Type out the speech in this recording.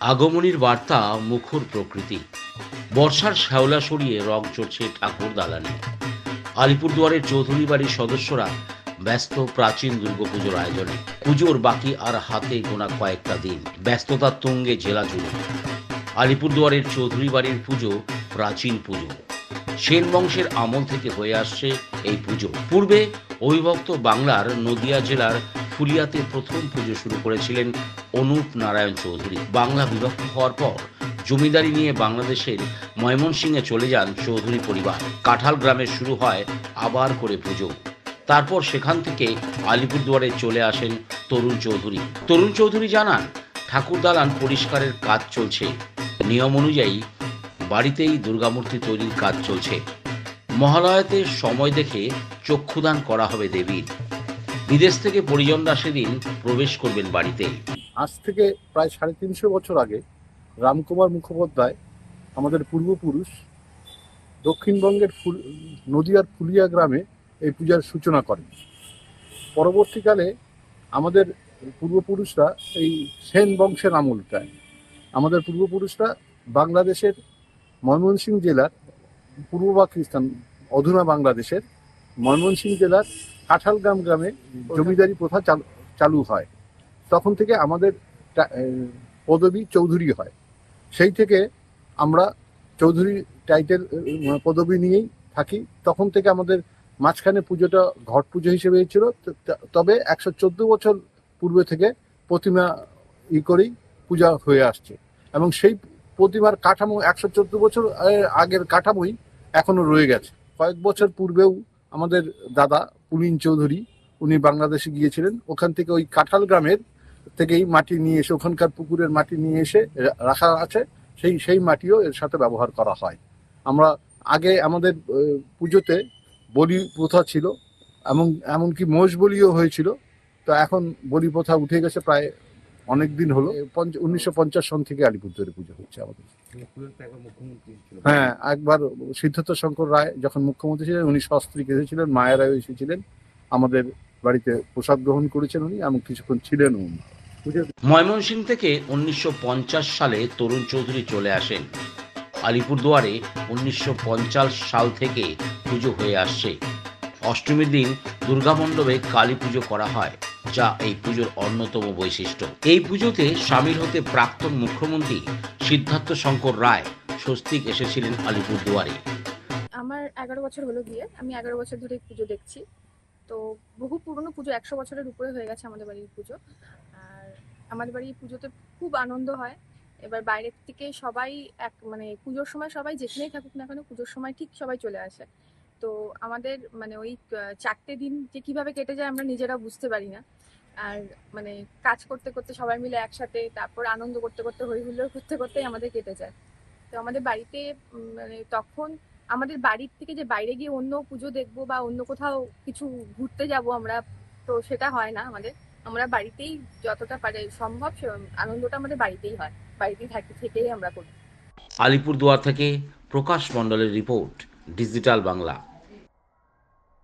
আগমনীর বার্তা, মুখর প্রকৃতি। বর্ষার শ্যাওলা সরিয়ে রং চড়ছে ঠাকুর দালানে। আলিপুরদুয়ারের চৌধুরী বাড়ির সদস্যরা ব্যস্ত প্রাচীন দুর্গাপুজোর আয়োজনে। পুজোর বাকি আর হাতে গোনা কয়েকটা দিন। ব্যস্ততার তুঙ্গে জেলা জুড়ে। আলিপুরদুয়ারের চৌধুরী বাড়ির পুজো প্রাচীন পুজো। সেন বংশের আমল থেকে হয়ে আসছে এই পুজো। পূর্বে অবিভক্ত বাংলার নদিয়া জেলার ফুলিয়াতে প্রথম পুজো শুরু করেছিলেন অনুপ নারায়ণ চৌধুরী। বাংলা বিভক্ত হওয়ার পর জমিদারি নিয়ে বাংলাদেশের ময়মনসিংহে চলে যান চৌধুরী পরিবার। কাঁঠাল গ্রামে শুরু হয় আবার করে পুজো। তারপর সেখান থেকে আলিপুরদুয়ারে চলে আসেন তরুণ চৌধুরী। তরুণ চৌধুরী জানান ঠাকুর দালান পরিষ্কারের কাজ চলছে। নিয়ম অনুযায়ী বাড়িতেই দুর্গামূর্তি তৈরির কাজ চলছে। মহালয়াতে সময় দেখে চক্ষুদান করা হবে দেবীর। বিদেশ থেকে পরিজনরা সেদিন প্রবেশ করবেন বাড়িতে আজ থেকে প্রায় সাড়ে তিনশো বছর আগে রামকুমার মুখোপাধ্যায়, আমাদের পূর্বপুরুষ, দক্ষিণবঙ্গের ফুল, নদিয়ার ফুলিয়া গ্রামে এই পূজার সূচনা করেন। পরবর্তীকালে আমাদের পূর্বপুরুষরা এই সেন বংশের আমলটায়, আমাদের পূর্বপুরুষরা বাংলাদেশের ময়মনসিংহ জেলার, পূর্ব পাকিস্তান, অধুনা বাংলাদেশের ময়মনসিংহ জেলার কাঁঠালগ্রাম গ্রামে জমিদারি প্রথা চালু চালু হয়। তখন থেকে আমাদের পদবী চৌধুরী হয়। সেই থেকে আমরা চৌধুরী টাইটেল পদবী নিয়েই থাকি। তখন থেকে আমাদের মাঝখানে পুজোটা ঘট পুজো হিসেবে ছিল। তবে একশো চোদ্দ বছর পূর্বে থেকে প্রতিমা ই করেই পূজা হয়ে আসছে। এবং সেই প্রতিমার কাঠামো একশো চোদ্দ বছর আগের কাঠামোই এখনও রয়ে গেছে। কয়েক বছর পূর্বেও আমাদের দাদা পুলিন চৌধুরী, উনি বাংলাদেশে গিয়েছিলেন। ওখান থেকে ওই কাঁঠাল গ্রামের থেকেই মাটি নিয়ে এসে, ওখানকার পুকুরের মাটি নিয়ে এসে রাখা আছে। সেই সেই মাটিও এর সাথে ব্যবহার করা হয়। আমরা আগে আমাদের পুজোতে বলি প্রথা ছিল এমন এমনকি মোষ বলিও হয়েছিল। তো এখন বলি প্রথা উঠে গেছে প্রায় অনেক দিন হলো। উনিশশো পঞ্চাশ সন থেকে আলিপুরদুয়ারে পুজো হচ্ছে আমাদের। হ্যাঁ একবার সিদ্ধার্থ শঙ্কর রায় যখন মুখ্যমন্ত্রী ছিলেন উনি সস্ত্রীক এসেছিলেন মায়েরাও এসেছিলেন। আমাদের বাড়িতে প্রসাদ গ্রহণ করেছেন উনি এবং কিছুক্ষণ ছিলেন উনি। ময়মনসিংহ থেকে উনিশশো পঞ্চাশ সালে তরুণ চৌধুরী চলে আসেন। আলিপুরদুয়ারে উনিশশো পঞ্চাশ সাল থেকে পুজো হয়ে আসছে। অষ্টমীর দিন দুর্গামণ্ডপে কালী পুজো করা হয়। যা এই পুজোর অন্যতম বৈশিষ্ট্য। এই পুজোতে সামিল হতে প্রাক্তন মুখ্যমন্ত্রী সিদ্ধার্থ শঙ্কর রায় স্বস্তিক এসেছিলেন আলিপুরদুয়ারে। আমার এগারো বছর হলো গিয়ে আমি এগারো বছর ধরে পুজো দেখছি। তো বহু পুরনো পুজো, একশো বছরের উপরে হয়ে গেছে আমাদের বাড়ির পুজো। আর আমাদের বাড়ির পুজোতে খুব আনন্দ হয়। এবার বাইরের থেকে সবাই এক মানে পুজোর সময় সবাই যেখানেই থাকুক না কেন, পুজোর সময় ঠিক সবাই চলে আসে। তো আমাদের মানে ওই চারটে দিন যে কীভাবে কেটে যায় আমরা নিজেরা বুঝতে পারি না। আর মানে কাজ করতে করতে সবাই মিলে একসাথে, তারপর আনন্দ করতে করতে হই হুল্লোড় করতে করতেই আমাদের কেটে যায়। তো আমাদের বাড়িতে মানে তখন আমাদের বাড়ির থেকে যে বাইরে গিয়ে অন্য পুজো দেখব বা অন্য কোথাও কিছু ঘুরতে যাব আমরা, তো সেটা হয় না আমাদের। আমরা বাড়িতেই যতটা পারে সম্ভব আনন্দটা আমাদের বাড়িতেই হয়। বাড়িতেই থাকি, থেকেই আমরা করি। আলিপুরদুয়ার থেকে প্রকাশ মণ্ডলের রিপোর্ট। ডিজিটাল বাংলা।